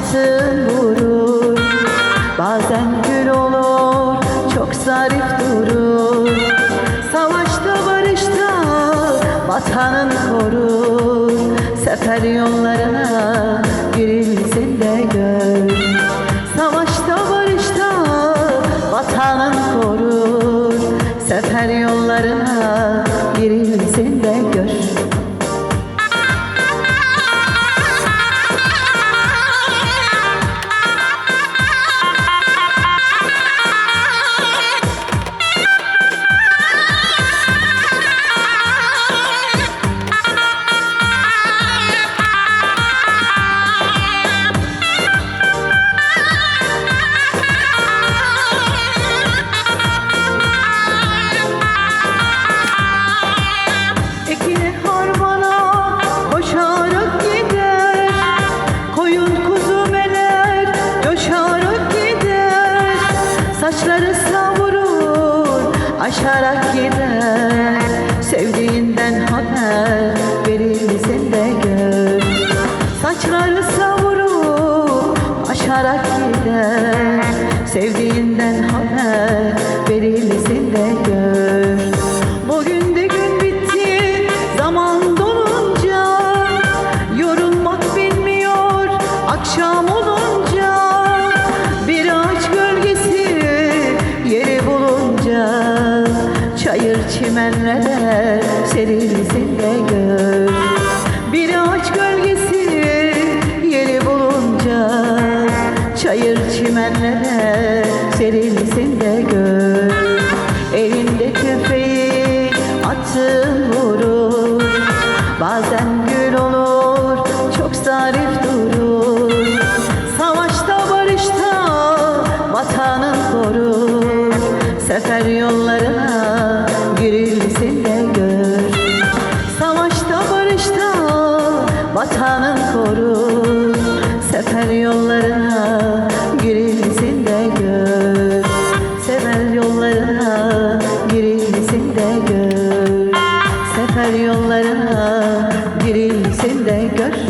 atın vurur Bazen gül olur çok zarif durur. Savaşta barışta vatanın korur Sefer yollarına girilsin de gör. Savaşta barışta vatanın korur Sefer yollarına girilsin aşarak gider. Sevdiğinden haber verilsin de gör. Saçları savurur aşarak gider. Sevdiğinden haber çimenlere serilsin de gör. Bir ağaç gölgesi yeri bulunca Çayır çimenlere serilsin de gör. Elinde tüfeği atın vurur. Bazen gül olur çok zarif durur. Savaşta barışta vatanın korur. Sefer yollarına vatanın korur Sefer yollarına girilsin de gör Sefer yollarına girilsin de gör Sefer yollarına girilsin de gör